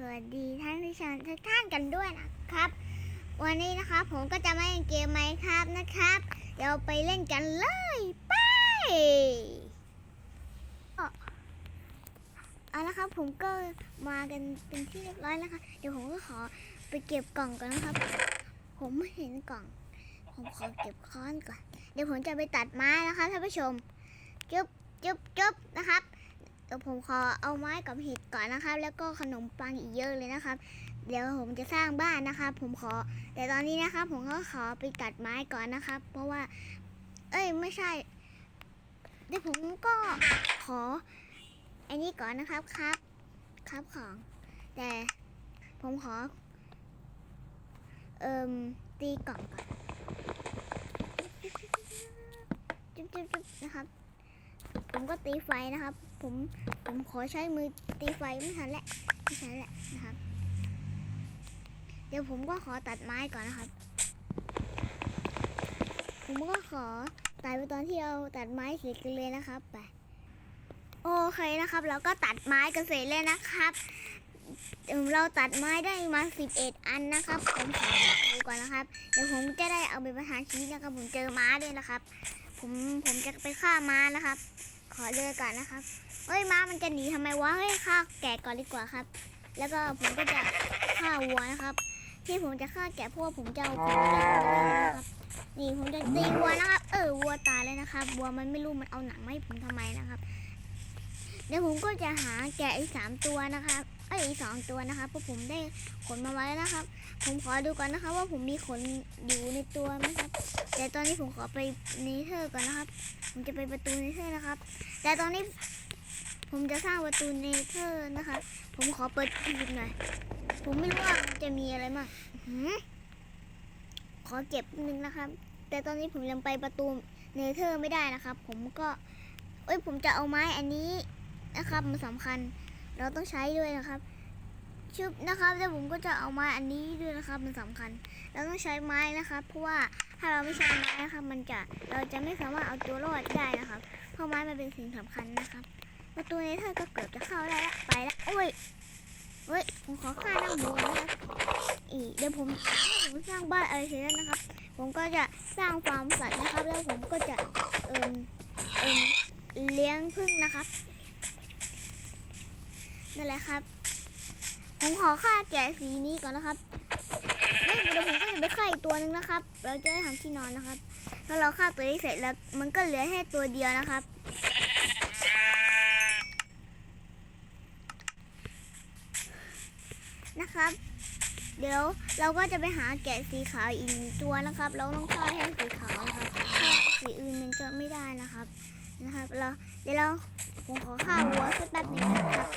สวัสดีท่านผู้ชมทุกท่านกันด้วยนะครับ วันนี้นะครับผมก็จะมาเล่นเกมไหมครับนะครับ เดี๋ยวไปเล่นกันเลยไปเอาละครับผมก็มากันเป็นที่เรียบร้อยแล้วค่ะเดี๋ยวผมก็ขอไปเก็บกล่องก่อนนะครับ ผมไม่เห็นกล่อง ผมขอเก็บค้อนก่อน เดี๋ยวผมจะไปตัดไม้นะคะท่านผู้ชมจุ๊บจุ๊บจุ๊บนะครับ ดี๋ยวผมขอเอาไม้กับเห็ดก่อนนะครับ แล้วก็ขนมปังอีกเยอะเลยนะครับ เดี๋ยวผมจะสร้างบ้านนะครับ ผมขอ แต่ตอนนี้นะครับ ผมก็ขอไปตัดไม้ก่อนนะครับ เพราะว่า เอ้ยไม่ใช่เดี๋ยวผมก็ขอไอ้นี่ก่อนนะครับครับ ครับของ แต่ผมขอ เอ่มตีกล่องก่อนจุ๊บจุ๊บจุ๊บนะครับ ผมก็ตีไฟนะครับ ผมผมขอใช้มือตีไฟไม่ทันแหละไม่ทันแหละนะครับ เดี๋ยวผมก็ขอตัดไม้ก่อนนะครับ ผมก็ขอตัดไปตอนที่เราตัดไม้เสร็จกันเลยนะครับไปโอเคนะครับ เราก็ตัดไม้กันเสร็จเลยนะครับเราตัดไม้ได้มา 11 อันนะครับ ผมขอดูก่อนนะครับ เดี๋ยวผมจะได้เอาไปประทานชีวิตนะครับ ผมเจอม้าด้วยนะครับ ผมผมจะไปฆ่าม้านะครับ ขอเลือกก่อนนะครับ เฮ้ยม้ามันจะหนีทำไมวะเฮ้ยฆ่าแกะก่อนดีกว่าครับ แล้วก็ผมก็จะฆ่าวัวนะครับ ที่ผมจะฆ่าแกะเพราะว่าผมจะเอาของแกะนะครับนี่ผมจะตีวัวนะครับ เออวัวตายเลยนะครับวัวมันไม่รู้มันเอาหนังมาให้ผมทำไมนะครับ เดี๋ยวผมก็จะหาแกะอีกสามตัวนะครับเอ้ยอีกสองตัวนะครับเพราะผมได้ขนมาไว้แล้วนะครับ ผมขอดูก่อนนะครับ ว่าผมมีขนอยู่ในตัวไหมครับ แต่ตอนนี้ผมขอไปเนเธอร์ก่อนนะครับ ผมจะไปประตูเนเธอร์นะครับ แต่ตอนนี้ ผมจะสร้างประตูเนเธอร์นะคะ ผมขอเปิดคลิปหน่อย ผมไม่รู้ว่ามันจะมีอะไรบ้าขอเก็บนึงนะครับ แต่ตอนนี้ผมยังไปประตูเนเธอร์ไม่ได้นะครับ ผมก็ เอ้ย ผมจะเอาไม้อันนี้นะครับ มันสำคัญ เราต้องใช้ด้วยนะครับชึบนะครับแล้วผมก็จะเอาไม้อันนี้ด้วยนะครับ มันสำคัญ เราต้องใช้ไม้นะครับ เพราะว่าถ้าเราไม่ใช้ไม้นะครับ มันจะเราจะไม่สามารถเอาตัวรอดได้นะครับ เพราะไม้มันเป็นสิ่งสำคัญนะครับ ประตูนี้เธอก็เกือบจะเข้าได้แล้วไปแล้วโอ้ยเฮ้ยผมขอฆ่าน้ำหมูนะครับอีเดี๋ยวผมผมสร้างบ้านอะไรเสร็จแล้วนะครับ ผมก็จะสร้างฟาร์มสัตว์นะครับ แล้วผมก็จะเอิมเอิมเลี้ยงผึ้งนะครับนั่นแหละครับ ผมขอฆ่าแกะสีนี้ก่อนนะครับเดี๋ยวผมก็จะไปฆ่าอีกตัวหนึงนะครับ เราจะได้ทำที่นอนนะครับถ้าเราฆ่าตัวนี้เสร็จแล้วมันก็เหลือแค่ตัวเดียวนะครับ นะครับ เดี๋ยวเราก็จะไปหาแกะสีขาวอีกหนึ่งตัวนะครับ เราต้องฆ่าแค่สีขาวนะครับฆ่าสีอื่นมันจะไม่ได้นะครับนะครับ เราเดี๋ยวเราผมขอฆ่าวัวสักแป๊บหนึงนะครับ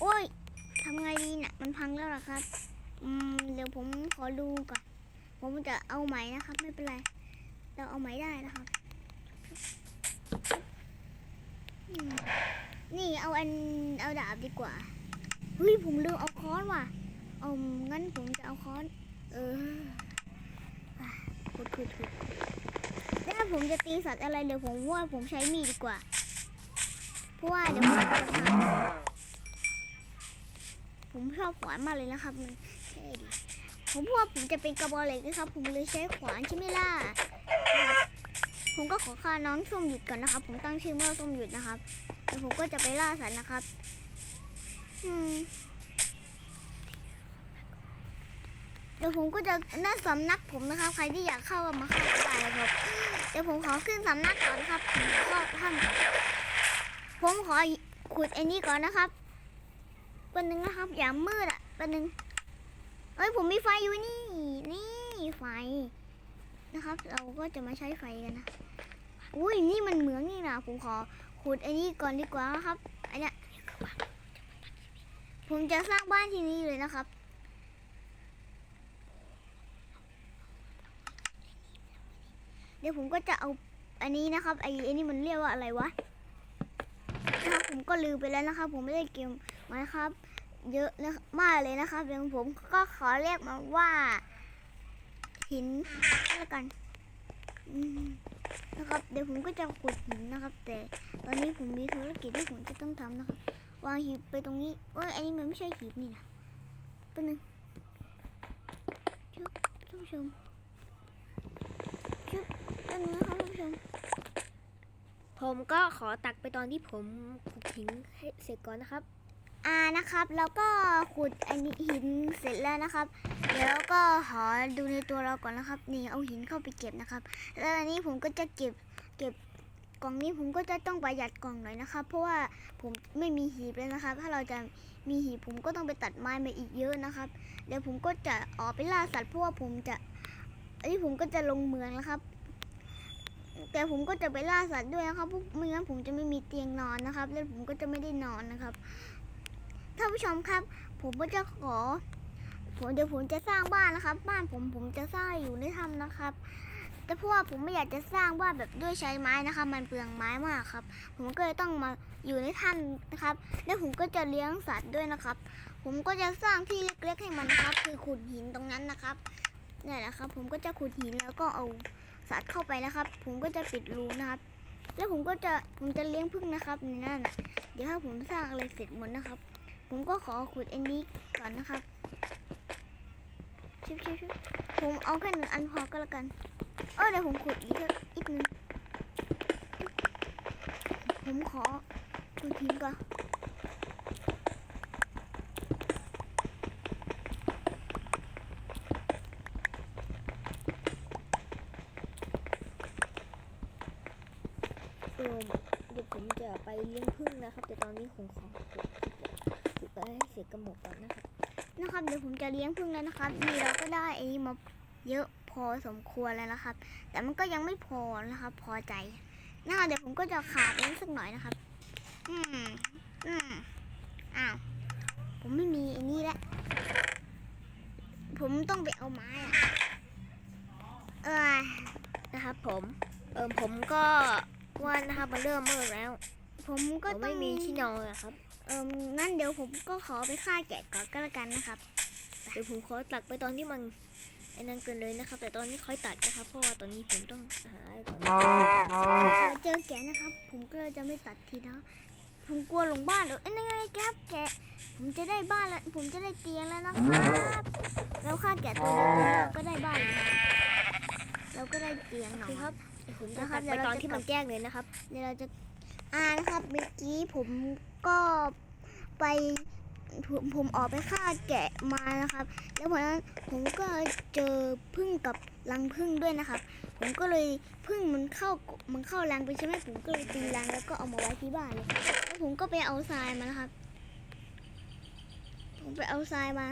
โอ้ยทำไงดีน่ะมันพังแล้วหรอครับอืมเดี๋ยวผมขอดูก่อนผมจะเอาไหมนะครับ ไม่เป็นไร เราเอาไหมได้นะครับ นี่เอาอันเอาดาบดีกว่าเฮ้ยผมลืมเอาค้อนว่ะเอางั้นผมจะเอาค้อน เอออะขุดขุดขุดถ้าผมจะตีสัตว์อะไรเดี๋ยวผมว่าผมใช้มีดดีกว่า เพราะว่าเดี๋ยวผมจะทำผมชอบขวานมากเลยนะครับมันเท่ดีผมว่าผมจะเป็นกระบอกเหล็กนะครับ ผมเลยใช้ขวานใช่ไหมล่ะ ผมก็ขอค่าน้องส้มหยุดก่อนนะครับ ผมตั้งชื่อว่าส้มหยุดนะครับแล้วผมก็จะไปล่าสัตว์นะครับ อืมเดี๋ยวผมก็จะนั่นสำนักผมนะครับ ใครที่อยากเข้าก็มาเข้าได้นะครับ เดี๋ยวผมขอขึ้นสำนักก่อนนะครับผมขอท่านผมขอขุดไอ้นี่ก่อนนะครับเป็นหนึ่งนะครับ อย่ามืดอะเป็นหนึ่งเอ้ยผมมีไฟอยู่นี่ นี่ไฟ นะครับ เราก็จะมาใช้ไฟกันนะ อุ้ยนี่มันเหมืองนี่นะผมขอขุดไอ้นี่ก่อนดีกว่านะครับอันเนี้ยผมจะสร้างบ้านที่นี่เลยนะครับเดี๋ยวผมก็จะเอาอันนี้นะครับไอ้ไอ้นี่มันเรียกว่าอะไรวะนะครับผมก็ลืมไปแล้วนะครับ ผมไม่ได้เกมมาครับ เยอะนะมากเลยนะครับเดี๋ยวผมก็ขอเรียกมันว่า หินแล้วกันนะครับเดี๋ยวผมก็จะขุดหินนะครับ แต่ตอนนี้ผมมีธุรกิจที่ผมจะต้องทำนะครับวางหีบไปตรงนี้เอ้ยอันนี้มันไม่ใช่หีบนี่นะแป๊บนึงชุบท่านผู้ชมชุบแป๊บนึงนะครับท่านผู้ชมผมก็ขอตักไปตอนที่ผมขุดหินให้เสร็จก่อนนะครับ อ่านะครับ แล้วก็ขุดอันนี้หินเสร็จแล้วนะครับ เดี๋ยวก็ขอดูในตัวเราก่อนนะครับ นี่เอาหินเข้าไปเก็บนะครับ แล้วอันนี้ผมก็จะเก็บเก็บกล่องนี้ผมก็จะต้องประหยัดกล่องหน่อยนะครับ เพราะว่าผมไม่มีหีบเลยนะครับ ถ้าเราจะมีหีบผมก็ต้องไปตัดไม้มาอีกเยอะนะครับ เดี๋ยวผมก็จะออกไปล่าสัตว์เพราะว่าผมจะอันนี้ผมก็จะลงเมืองนะครับ แต่ผมก็จะไปล่าสัตว์ด้วยนะครับเพราะไม่งั้นผมจะไม่มีเตียงนอนนะครับ แล้วผมก็จะไม่ได้นอนนะครับ ท่านผู้ชมครับ ผมก็จะขอผมเดี๋ยวผมจะสร้างบ้านนะครับ บ้านผมผมจะสร้างอยู่ในถ้ำนะครับ แต่เพราะว่าผมไม่อยากจะสร้างบ้านแบบด้วยใช้ไม้นะคะ มันเปลืองไม้มากครับ ผมก็เลยต้องมาอยู่ในถ้ำนะครับ แล้วผมก็จะเลี้ยงสัตว์ด้วยนะครับ ผมก็จะสร้างที่เล็กๆให้มันนะครับ คือขุดหินตรงนั้นนะครับนี่แหละครับ ผมก็จะขุดหินแล้วก็เอาสัตว์เข้าไปนะครับ ผมก็จะปิดรูนะครับ แล้วผมก็จะผมจะเลี้ยงผึ้งนะครับในนั่นเดี๋ยวถ้าผมสร้างอะไรเสร็จหมดนะครับ ผมก็ขอขุดอันนี้ก่อนนะครับชิบชิบชิบผมเอาแค่หนึ่งอันพอก็แล้วกันเออเดี๋ยวผมขุดอีกอีกหนึ่งผมขอขุดหินก่อน เออเดี๋ยวผมจะไปเลี้ยงผึ้งนะครับ แต่ตอนนี้ผมขอขุดขุดไปให้เสร็จกันหมดก่อนนะครับ นะครับ เดี๋ยวผมจะเลี้ยงผึ้งแล้วนะครับ นี่เราก็ได้ไอ้นี้มาเยอะพอสมควรแล้วนะครับ แต่มันก็ยังไม่พอนะครับ พอใจนะคะเดี๋ยวผมก็จะขาดนิดสักหน่อยนะครับ อืมอืมอ้าว ผมไม่มีอันนี้แล้วผมต้องไปเอาไม้อะเออนะครับ ผมเออผมก็ว่านะครับมันเริ่มมืดแล้ว ผมก็ผมต้อไม่งมีที่นอนอะครับ เออนั่นเดี๋ยวผมก็ขอไปฆ่าแกะก่อนก็แล้วกันนะครับ เดี๋ยวผมขอตักไปตอนที่มันไอ้นั่นเกินเลยนะครับ แต่ตอนนี้ค่อยตัดนะครับ เพราะว่าตอนนี้ผมต้องหาอะไรก่อนเราเจอแกะนะครับ ผมก็เลยจะไม่ตัดทีนะผมกลัวหลงบ้านเดี๋ยวเอ้ยนั่นไงแก๊บแกะ ผมจะได้บ้านแล้ว ผมจะได้เตียงแล้วนะครับแล้วฆ่าแกะตัวเดียวเราก็ได้บ้านแล้วนะครับเราก็ได้เตียงหน่อยครับเดี๋ยวผมจะนะครับตัดเดี๋ยวเราไปตอนจะที่มันแจ้งเลยนะครับเดี๋ยวเราจะอ่านะครับเมื่อกี้ผมก็ไป ผมผมออกไปฆ่าแกะมานะครับ แล้วพอนั้นผมก็เจอพึ่งกับรังพึ่งด้วยนะครับ ผมก็เลยพึ่งมันเข้ามันเข้ารังไปใช่ไหมผมก็เลยตีรังแล้วก็เอามาไว้ที่บ้านเลยแล้วผมก็ไปเอาทรายมานะครับ ผมไปเอาทรายมา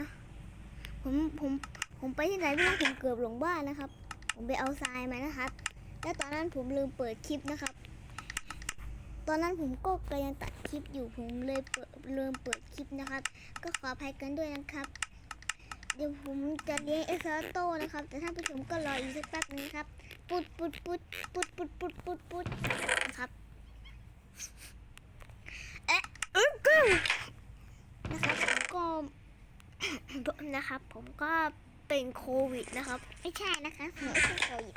ผมผมผมไปที่ไหนไม่รู้ผมเกือบหลงบ้านนะครับ ผมไปเอาทรายมานะครับ แล้วตอนนั้นผมลืมเปิดคลิปนะครับ ตอนนั้นผมก็กำลังตัดคลิปอยู่ผมเลยเปิดลืมเปิดคลิปนะครับ ก็ขออภัยกันด้วยนะครับ เดี๋ยวผมจะเลี้ยงเอสซาโต้นะครับ แต่ท่านผู้ชมก็รออีกสักแป๊บนึงครับ ปุดปุดปุดปุดปุดปุดปุดปุดนะครับเอ๊ะอึ้งกึ้งนะครับผมก็นะครับ ผมก็เป็นโควิดนะครับ ไม่ใช่นะคะผมไม่ใช่โควิด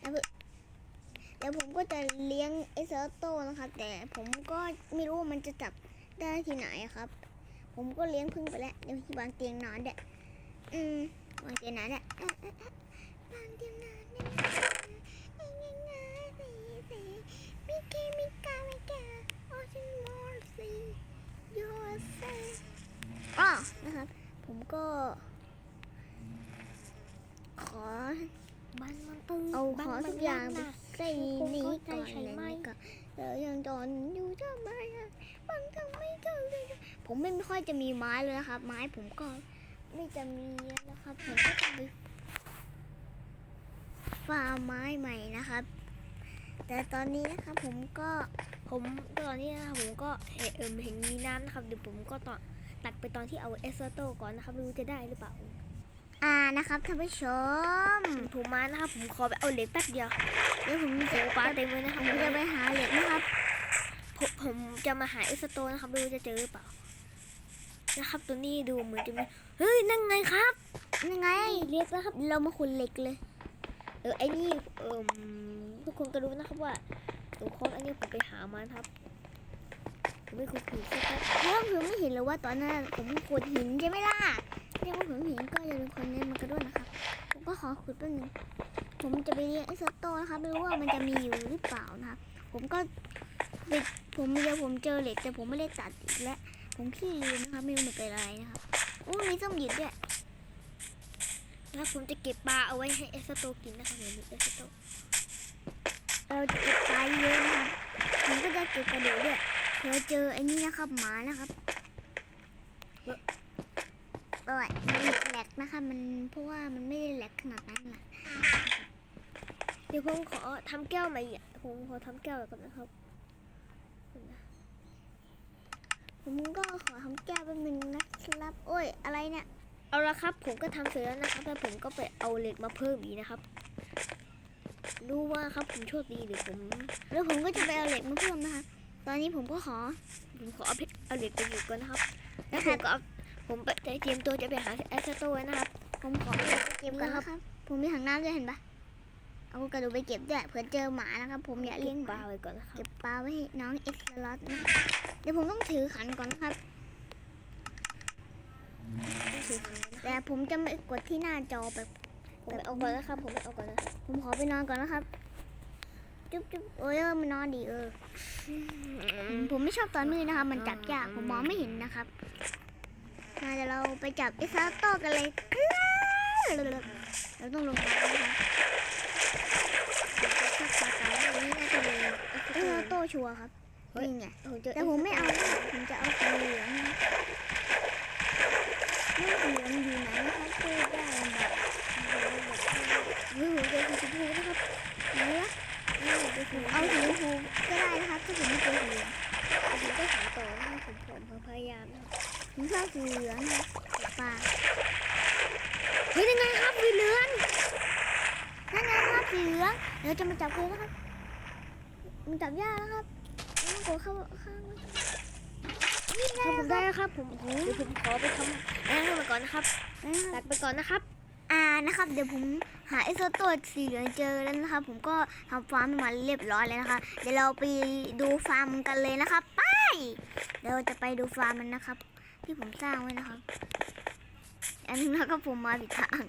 แล้วผมเดี๋ยวผมก็จะเลี้ยงไอเซอร์โตนะครับ แต่ผมก็ไม่รู้ว่ามันจะจับได้ที่ไหนครับ ผมก็เลี้ยงพึ่งไปแล้วเดี๋ยวที่วางเตียงนอนเด็ดอืมวางเตียงนอนเด็ดวางเตียงนอนเด็ดง่ายง่ายๆสีสีมิเกมิกามิกาโอชินมอร์ซีโยเซอ๋อนะครับ ผมก็ ขอ บ้านมันตึงเอาขอทุกอย่างหนัก ใส่นี้ก่อนเข้าใจใช่ไมเลยก็แล้วยังตอนอยู่ทำไมอะบางทำไม่เจอเลยผมไม่ค่อยจะมีไม้เลยนะครับ ไม้ผมก็ไม่จะมีแล้วนะครับผมก็ต้องไปฟาร์มไม้ใหม่นะครับ แต่ตอนนี้นะครับผมก็ผมตอนนี้นะครับผมก็เห็นเอิมเห็นมีน้ำนะครับเดี๋ยวผมก็ตอนตัดไปตอนที่เอาเอสเซอร์โตก่อนนะครับไม่รู้จะได้หรือเปล่า อ่านะครับท่านผู้ชมผมมานะครับผมขอไปเอาเหล็กแป๊บเดียวเดี๋ยวผมโอ้จะปลาเต็มเลยนะคผรับมจะไปหาเหล็กนะครับผมผมจะมาหาเอสเซอร์โตนะครับไม่รู้จะเจอหรือเปล่า นะครับตัวนี้ดูเหมือนจะมีเฮ้ยนั่นไงครับยังไงเรียกแล้วครับ เรามาขุดเหล็กเลย เออไอ้นี่เออทุกคนก็รู้นะครับว่าตัวโค้ดอันนี้ผมไปหามานะครับผมไปขุดหินสักแป๊บเพราะว่าผมไม่เห็นเลยว่าตอนนั้นผมขุดหินใช่ไหมล่ะ เรียกว่าผมเห็นก็อย่าลืมคนนี้มันกระโดดนะครับ ผมก็ขอขุดแป๊บนึงผมจะไปเรียกไอ้สโตนะครับไม่รู้ว่ามันจะมีอยู่หรือเปล่านะครับผมก็ผมเดียวผมเจอเหล็กแต่ผมไม่ได้ตัดอีกแล้วผมขี้ลืมนะครับไม่รู้มันเป็นอะไรนะครับอู้มีส้มหยิบด้วยนะครับผมจะเก็บปลาเอาไว้ให้เอสโตกินนะครับเดี๋ยวนี้เอสโตเราจะเก็บปลาเยอะนะครับผมก็จะเก็บกระดูกด้วยเผื่อเจอไอ้นี่นะครับหมานะครับ โอ้ยมันแหลกนะคะมันเพราะว่ามันไม่ได้แหลกขนาดนั้นล่ะเดี๋ยวผมขอทำแก้วใหม่อะผมขอทำแก้วก่อนนะครับผมก็ขอทำแก้วแป๊บนึงนะครับ โอ้ย อะไรเนี่ย เอาละครับ ผมก็ทำเสร็จแล้วนะครับแล้วผมก็ไปเอาเหล็กมาเพิ่มอีกนะครับดูว่าครับผมโชคดีหรือผม แล้วผมก็จะไปเอาเหล็กมาเพิ่มนะคะ ตอนนี้ผมก็ขอ ผมขอเอาเพชรเอาเหล็กไปอยู่ก่อนนะครับ แล้วผมก็เอา ผมไปเตรียมตัวจะไปหาเอสโตไว้นะครับ ผมขอเอาเหล็กไปเก็บก่อนนะครับ ผมมีถังน้ำด้วยเห็นปะเอากระดูกไปเก็บด้วยเผื่อเจอหมานะครับ ผมอยากเลี้เลี้ยยงงปปลาลาไว้ก่อนนะครับเก็บปลาไว้ให้น้องเอ็กซ์ลอตนะเดี๋ยวผมต้องถือขันก่อนนะครับแต่ผมจะไม่กดที่หน้าจอแบบผมไปเอาก่อนนะครับ ผมไปเอาก่อนนะครับผมขอไปนอนก่อนนะครับ จุ๊บจุ๊บโอ้ยเออมันนอนดีเออ ผมไม่ชอบตอนมืดนะครับ มันจับยากผมมองไม่เห็นนะครับ มาเดี๋ยวเราไปจับเอซาโต้กันเลย เราต้องลงไปนะครับชอบปลาเก๋าอันนี้น่าจะเป็นเอซาโต้ชัวร์ครับนี่ไงผมเจอแต่ผมไม่เอานะผมจะเอาสีเหลืองนะนี่สีเหลืองอยู่ไหนนะครับช่วยได้ลำบากเฮ้ยผมเจอสีชมพูนะครับไหนวะเอาสีชมพูก็ได้นะครับถ้าผมไม่เจอสีเหลืองผมก็หาต่อนะครับผมผมพยายามนะครับ ผมชอบสีเหลืองนะครับปลาเฮ้ยยังไงครับสีเหลืองนั่นไงครับสีเหลืองเดี๋ยวจะมาจับเลยนะครับมันจับยากนะครับต้องกดเข้าข้างมันนี่ไงถ้าผมคได้รับแล้วครับผมเดี๋ยวผมขอไปทำนั่งไปก่อนนะครับนะครับตัดไปก่อนนะครับอ่านะครับ เดี๋ยวผมหาไอ้โซโต้สีเหลืองเจอแล้วนะครับผมก็ทำฟาร์มให้มันเรียบร้อยเลยนะคะ เดี๋ยวเราไปดูฟาร์มกันเลยนะครับไปเดี๋ยวเราจะไปดูฟาร์มมันนะครับ ที่ผมสร้างไว้นะครับ อันนึงแล้วก็ผมมาผิดทาง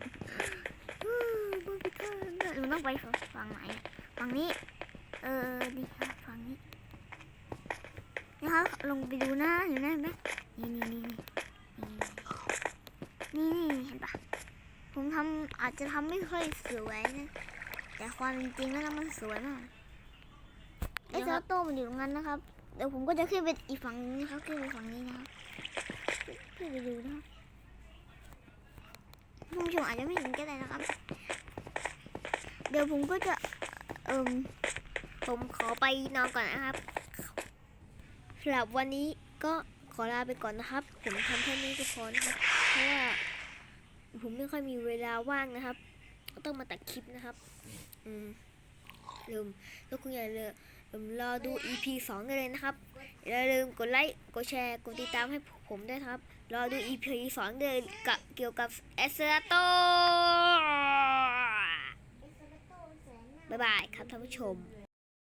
อื้อมาผิดทางเราต้องไปฝั่งไหนอะฝั่งนี้ เออนี่ครับฝั่งนี้นะครับลงไปดูนะเห็นไหมเห็นไหมนี่นี่นี่นี่นี่นี่เห็นปะผมทำอาจจะทำไม่ค่อยสวยนะแต่ความเป็นจริงแล้วมันสวยมากไอ้เจ้าโต้มันอยู่ตรงนั้นนะครับ เดี๋ยวผมก็จะขึ้นไปอีกฝั่งนี้นะครับขึ้นไปฝั่งนี้นะครับ ขึ้นไปดูนะคุณผู้ชมอาจจะไม่เห็นก็ได้นะครับ เดี๋ยวผมก็จะเอิมผมขอไปนอนก่อนนะครับสำหรับวันนี้ก็ขอลาไปก่อนนะครับ ผมทำแค่นี้ก็พอนะครับเพราะว่าผมไม่ค่อยมีเวลาว่างนะครับ ก็ต้องมาตัดคลิปนะครับ อืมลืมแล้วคุณอย่าลืมลืมรอดู EP 2กันเลยนะครับ อย่าลืมกดไลค์ กดแชร์ กดติดตามให้ผมด้วยครับ รอดูอีพีสองเดินกับเกี่ยวกับเอสเซอโตบ๊ายบายครับท่านผู้ชม